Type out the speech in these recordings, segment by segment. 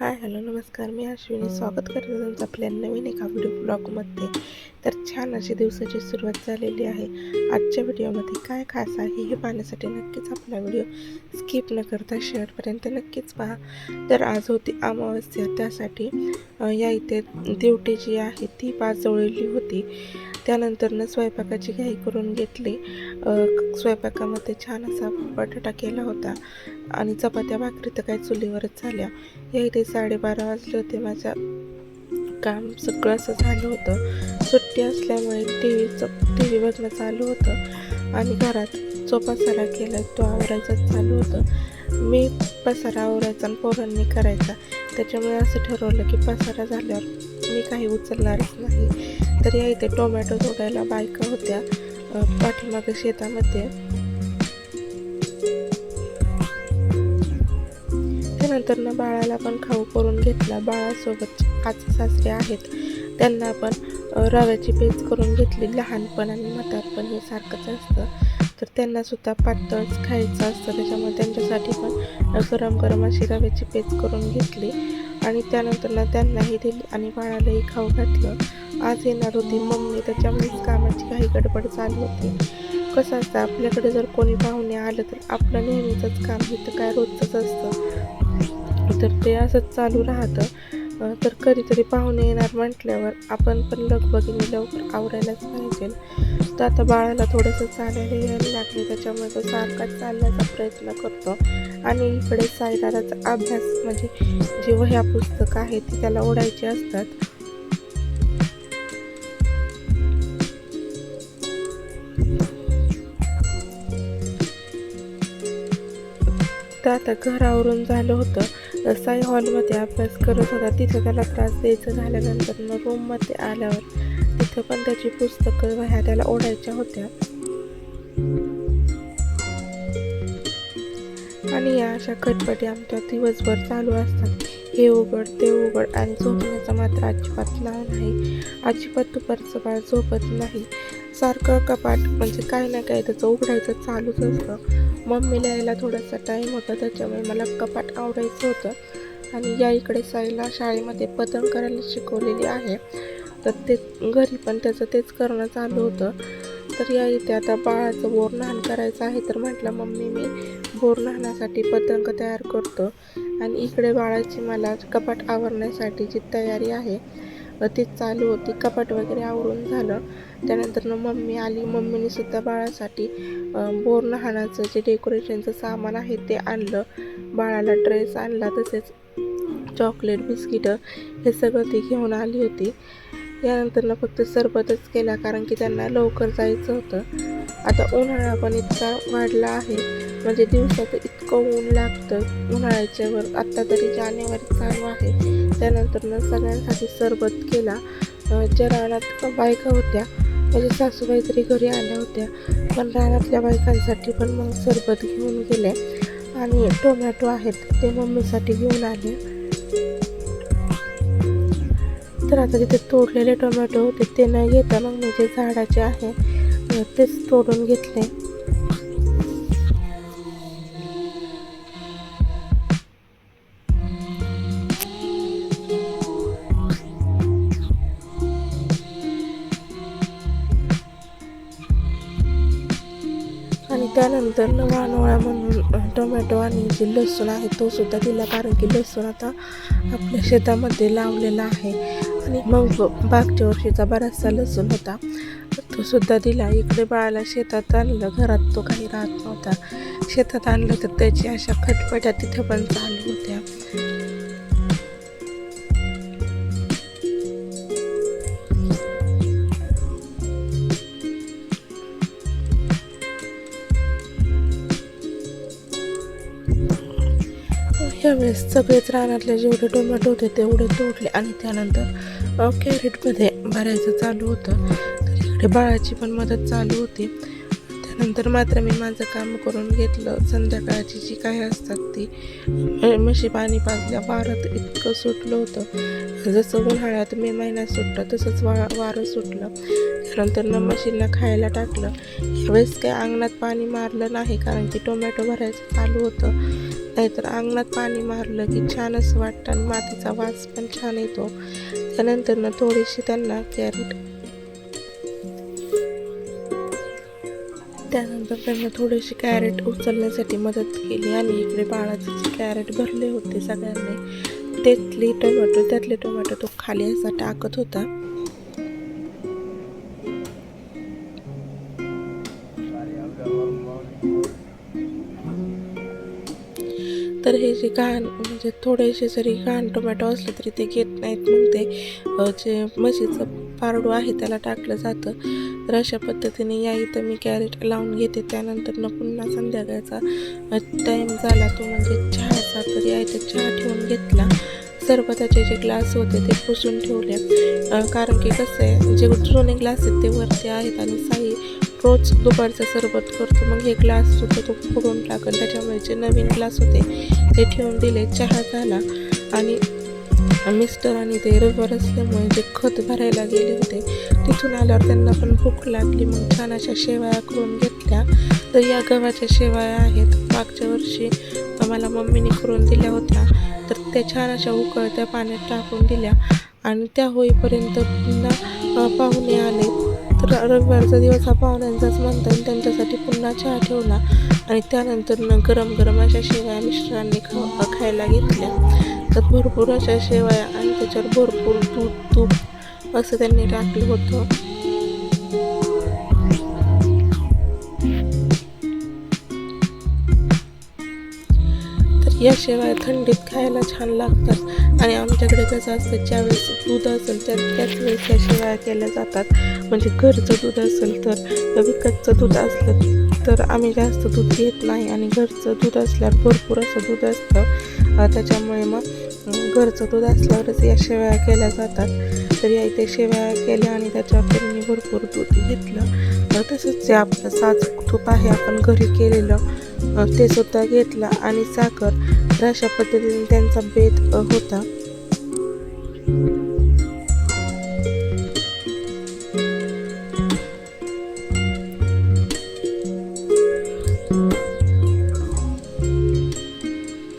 Hi hello नमस्कार. मी अश्विनी. स्वागत करते तुमचं आपल्या नवीन एका व्हिडिओ ब्लॉगमध्ये तर छान अशी दिवसाची सुरुवात झालेली आहे. आजच्या व्हिडिओमध्ये काय खास आहे हे पाहण्यासाठी नक्कीच आपला व्हिडिओ स्किप न करता शेवटपर्यंत नक्कीच पहा. तर आज होती अमावस्या. त्यासाठी या इथे दिवटी जी आहे ती पाजवळली होती. त्यानंतरनं स्वयंपाकाची घाई करून घेतली. स्वयंपाकामध्ये छान असा बटाटा केला होता. आणि चपात्या भाकरी तर काय चुलीवरच झाल्या. या इथे साडेबारा वाजले होते. माझं काम सगळं असं झालं होतं. सुट्टी असल्यामुळे टी व्हीचं टी व्ही बघणं चालू होतं. आणि घरात जो पसारा केला तो आवरायचाच चालू होतं. मी पसारा आवरायचा आणि पोरांनी करायचा. त्याच्यामुळे असं ठरवलं की पसारा झाल्यावर मी काही उचलणारच नाही. तर या इथे टोमॅटो तोडायला बायका होत्या पाठीमागे शेतामध्ये. त्यानंतर ना बाळाला पण खाऊ करून घेतला. बाळासोबत काचे सासरे आहेत. त्यांना पण रव्याची पेज करून घेतली लहानपण आणि म्हातारपण हे सारखंच असतं. तर त्यांना सुद्धा पातळच खायचं असतं. त्याच्यामुळे त्यांच्यासाठी पण गरम गरम अशी रव्याची पेज करून घेतली. आणि त्यानंतर ना त्यांनाही दिली आणि बाळालाही खाऊ घातलं. आज येणार होती मम्मी. त्याच्यामुळेच कामाची काही गडबड चालू होती. कसं असतं आपल्याकडे जर कोणी पाहुणे आलं तर आपलं नेहमीचंच काम हे तर काय रोजचंच असतं. तर ते असंच चालू राहतं. तर कधीतरी पाहुणे येणार म्हटल्यावर आपण पण लगबगीने लवकर आवरायलाच पाहिजे. तर आता बाळाला थोडंसं चालायला यायला लागले त्याच्यामुळे तो सारखा चालण्याचा प्रयत्न करतो. आणि इकडे साईदाराचा अभ्यास म्हणजे जे वह्या पुस्तकं आहेत ती त्याला ओढायची असतात. तर आता घरावरून झालं होतं. रसाई हॉलमध्ये अभ्यास करत होता. तिथं त्याला त्रास द्यायचा झाल्यानंतर मग रूममध्ये आल्यावर तिथं पण त्याची पुस्तकं वह्या त्याला ओढायच्या होत्या. आणि या अशा खटपटी आमच्या दिवसभर चालू असतात. हे उघड ते उघड आणि झोपण्याचा मात्र अजिबात नाव नाही. अजिबात दुपारचं बाळ झोपत नाही. सारखं कपाट म्हणजे काही ना काही त्याचं उघडायचं चालूच असतं. मम्मीला यायला थोडासा टाईम होता त्याच्यामुळे मला कपाट आवडायचं होतं. आणि या इकडे साईला शाळेमध्ये पतंग करायला शिकवलेली आहे. तर ते घरी पण त्याचं तेच करणं चालू होतं. तर या इथे आता बाळाचं बोरनाहन करायचं आहे तर म्हटलं मम्मी मी बोरनाहनासाठी पतंग तयार करतो. आणि इकडे बाळाची मला कपाट आवरण्यासाठी जी तयारी आहे तीच ती चालू होती. कपाट वगैरे आवरून झालं. त्यानंतर मम्मी आली. मम्मीने सुद्धा बाळासाठी अ, बोरनहाणाचं जे डेकोरेशनचं सामान आहे ते आणलं. बाळाला ड्रेस आणला तसेच चॉकलेट बिस्किटं हे सगळं ती घेऊन आली होती. यानंतर फक्त सरबतच केला कारण की त्यांना लवकर जायचं होतं. आता उन्हाळा पण इतका वाढला आहे. म्हणजे दिवसात इतकं ऊन लागतं. उन्हाळ्याच्या वर आत्ता तरी जानेवारी चालू आहे. त्यानंतर सगळ्यांसाठी सरबत केला. ज्या रानात बायका होत्या म्हणजे सासूबाई तरी घरी आल्या होत्या पण रानातल्या बायकांसाठी पण मग सरबत घेऊन गेले. आणि टोमॅटो आहेत ते मम्मीसाठी घेऊन आले. तर आता तिथे तोडलेले टोमॅटो होते ते न घेता मग मी जे झाडाचे आहे तेच तोडून घेतले. त्यानंतर न वानोळा म्हणून टोमॅटो आणि जे लसूण आहे तो सुद्धा दिला. कारण की लसूण आता आपल्या शेतामध्ये लावलेला आहे. आणि मग मागच्या वर्षीचा बराचसा लसूण होता. तो सुद्धा दिला. इकडे बाळाला शेतात आणलं. घरात तो काही राहत नव्हता. शेतात आणलं तर त्याची अशा खटपट्या तिथे पण चालू होत्या. यावेळेस सगळेच रानातले जेवढे टोमॅटो होते तेवढे तोडले आणि त्यानंतर कॅरेटमध्ये भरायचं चालू होतं. तर इकडे बाळाची पण मदत चालू होती. त्यानंतर मात्र मी माझं काम करून घेतलं. संध्याकाळची जी काही असतात ती म्हशी पाणी पाजल्या वारं इतकं सुटलं होतं. जसं उन्हाळ्यात मे महिन्यात सुटलं तसंच वा वारं सुटलं. त्यानंतर मग म्हशींना खायला टाकलं. यावेळेस काही अंगणात पाणी मारलं नाही कारण की टोमॅटो भरायचं चालू होतं. नाहीतर अंगणात पाणी मारलं की छान असं वाटतं आणि मातीचा वास पण छान येतो. त्यानंतर ना थोडीशी त्यांना कॅरेट त्यानंतर त्यांना थोडीशी कॅरेट उचलण्यासाठी मदत केली आणि इकडे बाळाचे जे कॅरेट भरले होते सगळ्यांनी त्यातली टोमॅटो त्यातले टोमॅटो तो खाली असा टाकत होता. तर हे जे घाण म्हणजे थोडेसे जरी घाण टोमॅटो असले तरी ते घेत नाहीत. मग ते जे म्हशीचं पारडू आहे त्याला टाकलं जातं. तर अशा पद्धतीने या इथं मी कॅरेट लावून घेते. त्यानंतर न पुन्हा संध्याकाळचा टाईम झाला तो म्हणजे चहाचा तर या इथं चहा ठेवून घेतला. सरबताचे जे ग्लास होते ते पुसून ठेवले. कारण की कसं आहे जे जुने ग्लास आहेत ते वरती आहेत आणि साई रोज दुपारचं सरबत करतो. मग हे ग्लास सुद्धा तो फोडून टाकल त्याच्यामुळे जे नवीन ग्लास होते ते ठेवून दिले. चहा झाला आणि मिस्टर आणि ते रविवार असल्यामुळे जे खत भरायला गेले होते तिथून आल्यावर त्यांना पण भूक लागली. मग छान अशा शेवया करून घेतल्या. तर या गव्हाच्या शेवाळ्या आहेत. मागच्या वर्षी आम्हाला मम्मीने करून दिल्या होत्या. तर त्या छान अशा उकळत्या पाण्यात टाकून दिल्या आणि त्या होईपर्यंत पुन्हा पाहुणे आले. तर रविवारचा दिवस हा पाहुण्यांचाच म्हणता येईल. त्यांच्यासाठी पुन्हा चहा ठेवला आणि त्यानंतर न गरम गरम अशा शेवया मिश्रांनी खा खायला घेतल्या. तर भरपूर अशा शेवया आणि त्याच्यावर भरपूर दूध तूप असं त्यांनी टाकलं होतं. तर या शेवया थंडीत खायला छान लागतात. आणि आमच्याकडे कसं असतं ज्यावेळेस दूध असेल त्या त्याच वेळेस त्या शेवया केल्या जातात. म्हणजे घरचं दूध असेल तर विकतचं दूध असलं तर आम्ही जास्त दूध घेत नाही आणि घरचं दूध असल्यावर भरपूर असं दूध असतं. त्याच्यामुळे मग घरचं दूध असल्यावरच या शेवया केल्या जातात. तर या इथे शेवया केल्या आणि त्याच्यावर मी भरपूर दूध घेतलं. तसंच जे आपलं साज तूप आहे आपण घरी केलेलं ते सुद्धा घेतला आणि साखर तर अशा पद्धतीने त्यांचा बेत होता.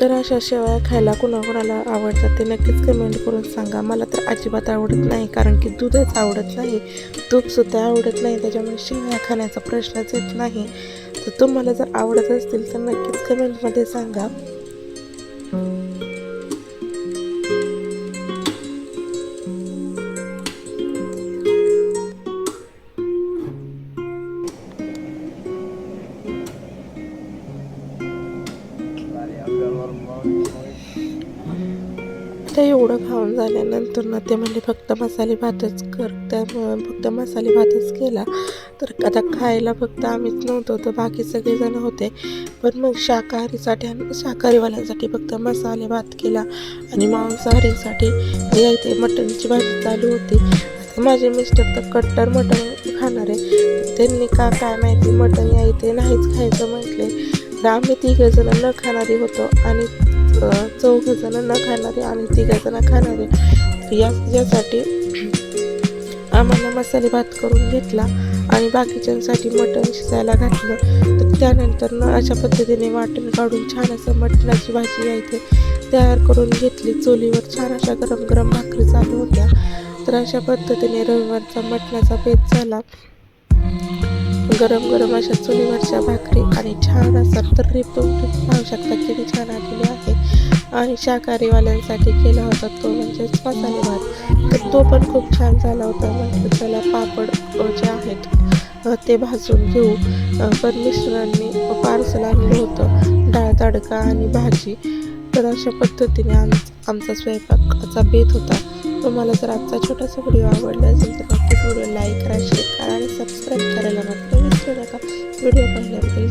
तर अशा शेवया खायला कुणाकुणाला आवडतात ते नक्कीच कमेंट करून सांगा. मला तर अजिबात आवडत नाही कारण की दूधच आवडत नाही. तूपसुद्धा आवडत नाही त्याच्यामुळे शेवया खाण्याचा प्रश्नच येत नाही. तर तुम्हाला जर आवडत असतील तर नक्कीच कमेंटमध्ये सांगा. ते एवढं खाऊन झाल्यानंतर ना ते म्हणजे फक्त मसाले भातच कर त्यामुळं फक्त मसाले भातच केला. तर आता खायला फक्त आम्हीच नव्हतो तर बाकी सगळेजण होते. पण मग शाकाहारीसाठी आणि शाकाहारीवाल्यांसाठी फक्त मसाले भात केला आणि मांसाहारीसाठी जे ते मटणची भाजी चालू होती. आता माझे मिस्टर तर कट्टर मटण खाणार. आहे त्यांनी का काय माहिती मटण या इथे नाहीच खायचं म्हटले. तर आम्ही तिघेजण न खाणारी होतो आणि चौघ जण न खाणारे आणि तिघ जण खाणारे या यासाठी आम्हाला मसाले भात करून घेतला आणि बाकीच्यांसाठी मटण शिजायला घातलं. तर त्यानंतर न अशा पद्धतीने वाटण काढून छान असं मटणाची भाजी आहे तयार करून घेतली. चुलीवर छान अशा गरम गरम भाकरी चालू होत्या. तर अशा पद्धतीने रविवारचा मटणाचा बेत झाला. गरम गरम अशा चुलीवरच्या भाकरी आणि छान असा तर्री तुम्ही पाहू शकता. किती छान आलेली आहे. आणि शाकाहारीवाल्यांसाठी केला होता तो म्हणजेच मसाले भात. तर तो पण खूप छान झाला होता. म्हणजे त्याला पापड जे आहेत ते भाजून घेऊ. पण मिश्रांनी पार्सल आणलं होतं. डाळ तडका आणि भाजी. तर अशा पद्धतीने आम आमचा स्वयंपाकाचा बेत होता. तुम्हाला जर आजचा छोटासा व्हिडिओ आवडला असेल तर नक्कीच व्हिडिओ लाईक करा शेअर करा आणि सबस्क्राईब करायला मात्र विसरू नका. व्हिडिओ पाहिल्याबद्दल